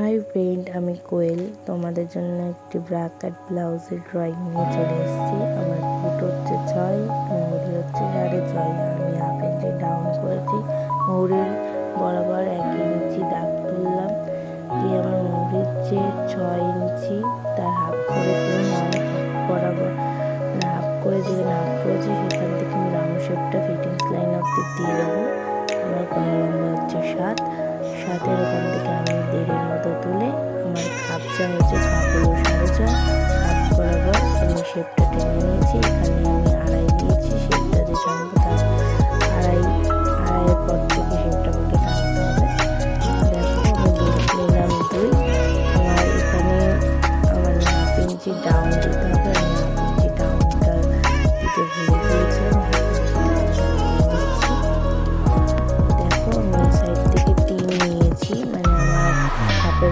Hi friend আমি কোয়েল। তোমাদের জন্য একটি ব্রা কাট ব্লাউজের ড্রয়িং নিয়ে চলে এসেছি। আমার ফুট হচ্ছে ছয় মৌরি হচ্ছে সাড়ে ছয় আমি হাফ ইঞ্চি ডাউন করেছি। মৌরির বরাবর এক ইঞ্চি দাগ তুললাম। দিয়ে আমার মৌরির যে ছয় ইঞ্চি, তার হাফ করে দিয়ে নয় বরাবর হাফ করে যে নাক করেছি, সেখান থেকে আমি রাউন্ড শেপটা ফিটিংস লাইন অব্দি দিয়ে দেবো। আমার লম্বা হচ্ছে সাত। সাতের ওখান থেকে আমি দেড়ের মতো তুলে আমার খাপচা হয়েছে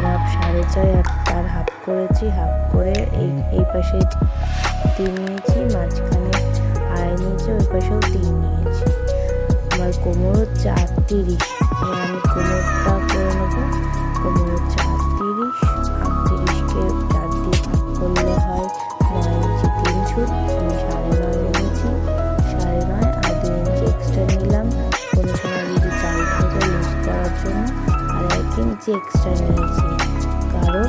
হাফ সাড়ে ছয় আর তার হাফ করেছি, হাফ করে এই এই পাশে তিন নিয়েছি, মাঝখানে আড়াই নিয়েছি, ওই পাশেও তিন নিয়েছি। আমার কোমর চার তিরিশ। আমি ইঞ্চি এক্সট্রা নিয়েছি। কারণ